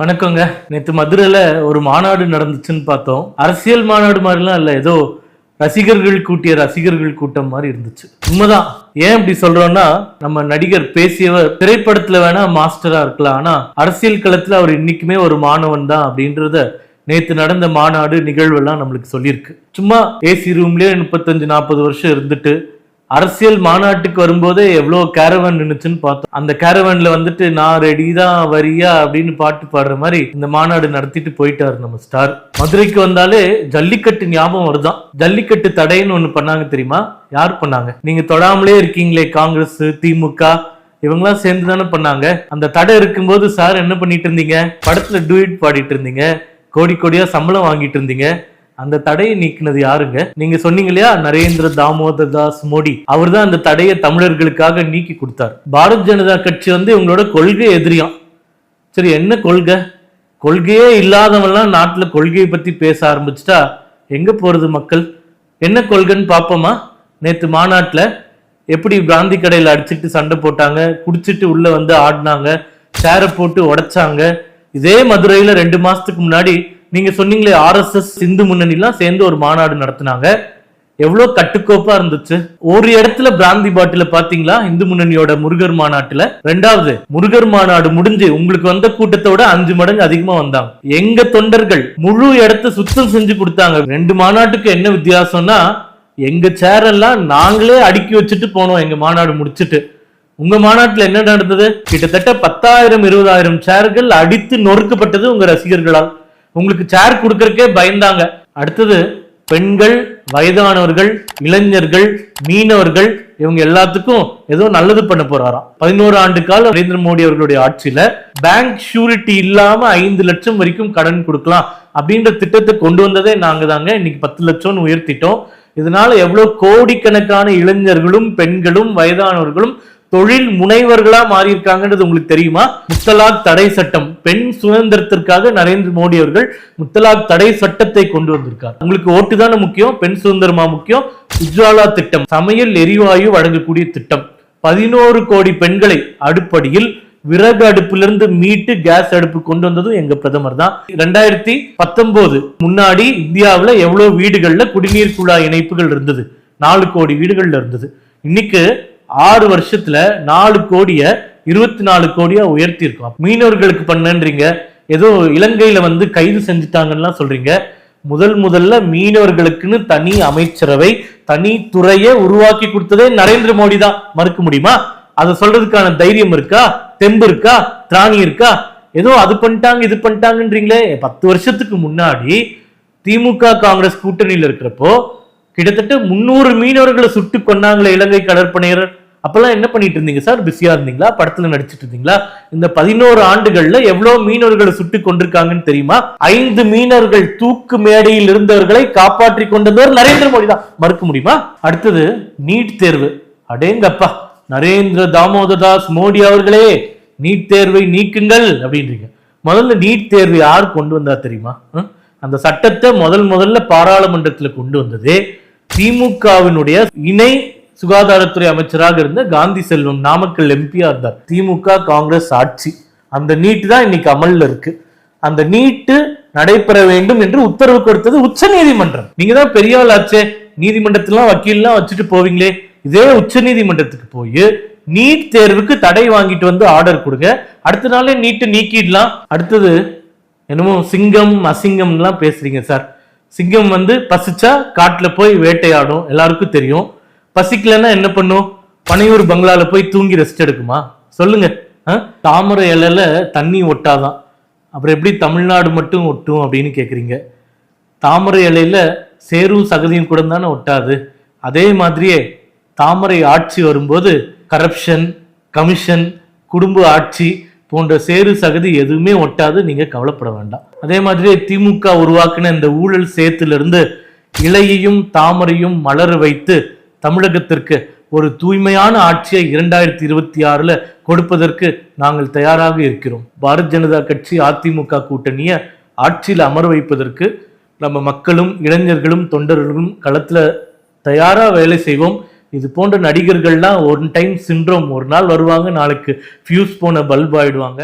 வணக்கங்க. நேற்று மதுரையில் ஒரு மாநாடு நடந்துச்சுன்னு பார்த்தோம். அரசியல் மாநாடு மாதிரிலாம் இல்லை ஏதோ ரசிகர்கள் கூட்டிய ரசிகர்கள் கூட்டம் மாதிரி இருந்துச்சு. உண்மைதான். ஏன் இப்படி சொல்றோம்னா நம்ம நடிகர் பேசியவர் திரைப்படத்துல வேணா மாஸ்டரா இருக்கலாம். ஆனா அரசியல் களத்துல அவர் இன்னைக்குமே ஒரு மாணவன் தான் அப்படின்றத நேத்து நடந்த மாநாடு நிகழ்வெல்லாம் நம்மளுக்கு சொல்லியிருக்கு. சும்மா ஏசி ரூம்லயே முப்பத்தஞ்சு நாற்பது வருஷம் இருந்துட்டு அரசியல் மாநாட்டுக்கு வரும்போதே எவ்வளோ கேரவன் நின்றுச்சுன்னு பார்த்தோம். அந்த கேரவன்ல வந்துட்டு நான் ரெடி தான் வரியா? அப்படின்னு பாட்டு பாடுற மாதிரி இந்த மாநாடு நடத்திட்டு போயிட்டாரு நம்ம ஸ்டார். மதுரைக்கு வந்தாலே ஜல்லிக்கட்டு ஞாபகம் வருதான். ஜல்லிக்கட்டு தடைன்னு ஒன்று பண்ணாங்க தெரியுமா? யார் பண்ணாங்க? நீங்க தொடாமலே இருக்கீங்களே காங்கிரஸ் திமுக இவங்கெல்லாம் சேர்ந்து தானே பண்ணாங்க. அந்த தடை இருக்கும்போது சார் என்ன பண்ணிட்டு இருந்தீங்க? படத்துல டூயிட் பாடிட்டு இருந்தீங்க. கோடி கோடியா சம்பளம் வாங்கிட்டு இருந்தீங்க. அந்த தடையை நீக்கினது யாருங்க? நீங்க சொன்னீங்க இல்லையா நரேந்திர தாமோதர் தாஸ் மோடி. அவர் தான் அந்த தடையை தமிழர்களுக்காக நீக்கி கொடுத்தார். பாரத் ஜனதா கட்சி வந்து இவங்களோட கொள்கை எதிரியாம். சரி என்ன கொள்கை? கொள்கையே இல்லாதவன்லாம் நாட்டில் கொள்கையை பற்றி பேச ஆரம்பிச்சிட்டா எங்க போறது மக்கள்? என்ன கொள்கைன்னு பார்ப்போமா? நேற்று மாநாட்டில் எப்படி பிராந்தி கடையில் அடிச்சிட்டு சண்டை போட்டாங்க குடிச்சிட்டு உள்ளே வந்து ஆடினாங்க சேரை போட்டு உடைச்சாங்க. இதே மதுரையில் ரெண்டு மாதத்துக்கு முன்னாடி நீங்க சொன்னீங்களே ஆர்எஸ்எஸ் சிந்து முன்னணிலாம் சேர்ந்து ஒரு மாநாடு நடத்தினாங்க. எவ்வளவு கட்டுக்கோப்பா இருந்துச்சு. ஒரு இடத்துல பிராந்தி பாட்டில பாத்தீங்களா இந்து முன்னணியோட முருகர் மாநாட்டுல. ரெண்டாவது முருகர் மாநாடு முடிஞ்சு உங்களுக்கு வந்த கூட்டத்தோட அஞ்சு மடங்கு அதிகமா வந்தாங்க. எங்க தொண்டர்கள் முழு இடத்த சுத்தம் செஞ்சு கொடுத்தாங்க. ரெண்டு மாநாட்டுக்கு என்ன வித்தியாசம்னா எங்க சேர் எல்லாம் நாங்களே அடுக்கி வச்சுட்டு போனோம் எங்க மாநாடு முடிச்சிட்டு. உங்க மாநாட்டுல என்ன நடந்தது? கிட்டத்தட்ட பத்தாயிரம் இருபதாயிரம் சேர்கள் அடித்து நொறுக்கப்பட்டது உங்க ரசிகர்களால். உங்களுக்கு சேர் கொடுக்கறக்கே பயந்தாங்க. அடுத்தது பெண்கள் வயதானவர்கள் இளைஞர்கள் மீனவர்கள் இவங்க எல்லாத்துக்கும் ஏதோ நல்லது பண்ண போறாராம். பதினோரு ஆண்டு கால நரேந்திர மோடி அவர்களுடைய ஆட்சியில பேங்க் ஷூரிட்டி இல்லாம ஐந்து லட்சம் வரைக்கும் கடன் கொடுக்கலாம் அப்படின்ற திட்டத்தை கொண்டு வந்ததே நாங்க தாங்க இன்னைக்கு பத்து லட்சம்னு உயர்த்திட்டோம். இதனால எவ்வளவு கோடிக்கணக்கான இளைஞர்களும் பெண்களும் வயதானவர்களும் தொழில் முனைவர்களா மாறி இருக்காங்கன்றது உங்களுக்கு தெரியுமா? முத்தலாக் தடை சட்டம். பெண் சுதந்திரத்திற்காக நரேந்திர மோடி அவர்கள் முத்தலாக் தடை சட்டத்தை கொண்டு வந்திருக்கார். உங்களுக்கு ஓட்டு தானே முக்கியம்? பெண் சுதந்திரமா முக்கியம்? உஜ்வாலா திட்டம். சமையல் எரிவாயு வழங்கக்கூடிய திட்டம். பதினோரு கோடி பெண்களை அடுப்படியில் விறகு அடுப்பிலிருந்து மீட்டு கேஸ் அடுப்பு கொண்டு வந்ததும் எங்க பிரதமர் தான். ரெண்டாயிரத்தி பத்தொன்பது முன்னாடி இந்தியாவில் எவ்வளவு வீடுகள்ல குடிநீர் குழாய் இணைப்புகள் இருந்தது? நாலு கோடி வீடுகள்ல இருந்தது. இன்னைக்கு ஆறு வருஷத்துல நாலு கோடிய இருபத்தி நாலு கோடியா உயர்த்தி இருக்கும் மீனவர்களுக்கு பண்ணன்றீங்க. ஏதோ இலங்கையில வந்து கைது செஞ்சுட்டாங்கன்னா சொல்றீங்க. முதல் முதல்ல மீனவர்களுக்குன்னு தனி அமைச்சரவை தனி துறையை உருவாக்கி கொடுத்ததே நரேந்திர மோடி தான். மறுக்க முடியுமா? அதை சொல்றதுக்கான தைரியம் இருக்கா? தெம்பு இருக்கா? திராணி இருக்கா? ஏதோ அது பண்ணிட்டாங்க இது பண்ணிட்டாங்கன்றீங்களே. பத்து வருஷத்துக்கு முன்னாடி திமுக காங்கிரஸ் கூட்டணியில் இருக்கிறப்போ கிட்டத்தட்ட முன்னூறு மீனவர்களை சுட்டு கொண்டாங்களே இலங்கை கடற்படையினர். அப்பெல்லாம் என்ன பண்ணிட்டு இருந்தீங்க சார்? பிஸியா இருந்தீங்களா? படத்துல நடிச்சிட்டு இருந்தீங்களா? இந்த பதினோரு ஆண்டுகள்ல எவ்வளவு மீனவர்களை சுட்டு கொண்டிருக்காங்கன்னு தெரியுமா? ஐந்து மீனவர்கள் தூக்கு மேடையில் இருந்தவர்களை காப்பாற்றி கொண்டவர் நரேந்திர மோடி தான். மறுக்க முடியுமா? அடுத்தது நீட் தேர்வு. அடேங்கப்பா நரேந்திர தாமோதர்தாஸ் மோடி அவர்களே நீட் தேர்வை நீக்குங்கள் அப்படின்றீங்க. முதல்ல நீட் தேர்வு யார் கொண்டு வந்தா தெரியுமா? அந்த சட்டத்தை முதல் முதல்ல பாராளுமன்றத்தில் கொண்டு வந்ததே திமுகவினுடைய இணை சுகாதாரத்துறை அமைச்சராக இருந்த காந்தி செல்வம் நாமக்கல் எம்பியா இருந்தார். திமுக காங்கிரஸ் ஆட்சி. அந்த நீட்டு தான் இன்னைக்கு அமல்ல இருக்கு. அந்த நீட்டு நடைபெற வேண்டும் என்று உத்தரவு கொடுத்தது உச்ச நீதிமன்றம். நீங்க தான் பெரிய ஆள் ஆச்சே. நீதிமன்றத்திலாம் வக்கீல்லாம் வச்சுட்டு போவீங்களே. இதே உச்ச நீதிமன்றத்துக்கு போய் நீட் தேர்வுக்கு தடை வாங்கிட்டு வந்து ஆர்டர் கொடுங்க. அடுத்த நாளே நீட்டு நீக்கிடலாம். அடுத்தது என்னமோ சிங்கம் அசிங்கம்லாம் பேசுறீங்க சார். சிங்கம் வந்து பசிச்சா காட்டில் போய் வேட்டையாடும். எல்லாருக்கும் தெரியும். பசிக்கலன்னா என்ன பண்ணும்? பனையூர் பங்களால போய் தூங்கி ரெஸ்ட் எடுக்குமா? சொல்லுங்க. ஆ? தாமரை இலையில தண்ணி ஒட்டாதான். அப்புறம் எப்படி தமிழ்நாடு மட்டும் ஒட்டும் அப்படின்னு கேட்குறீங்க தாமரை இலையில சேரும் சகதியும் கூட தானே ஒட்டாது. அதே மாதிரியே தாமரை ஆட்சி வரும்போது கரப்ஷன் கமிஷன் குடும்ப ஆட்சி போன்ற சேறு சகதி எதுவுமே ஒட்டாது நீங்க கவலைப்பட வேண்டாம். அதே மாதிரியே திமுக உருவாக்கின இந்த ஊழல் சேத்திலிருந்து இலையையும் தாமரையும் மலர வைத்து தமிழகத்திற்கு ஒரு தூய்மையான ஆட்சியை இரண்டாயிரத்தி இருபத்தி ஆறுல கொடுப்பதற்கு நாங்கள் தயாராக இருக்கிறோம். பாரத் ஜனதா கட்சி அதிமுக கூட்டணியை ஆட்சியில் அமர வைப்பதற்கு நம்ம மக்களும் இளைஞர்களும் தொண்டர்களும் களத்துல தயாரா வேலை செய்வோம். இது போன்ற நடிகர்கள்லாம் ஒன் டைம் சிண்ட்ரோம் ஒரு நாள் வருவாங்க நாளைக்கு ஃபியூஸ் போன பல்ப் ஆயிடுவாங்க.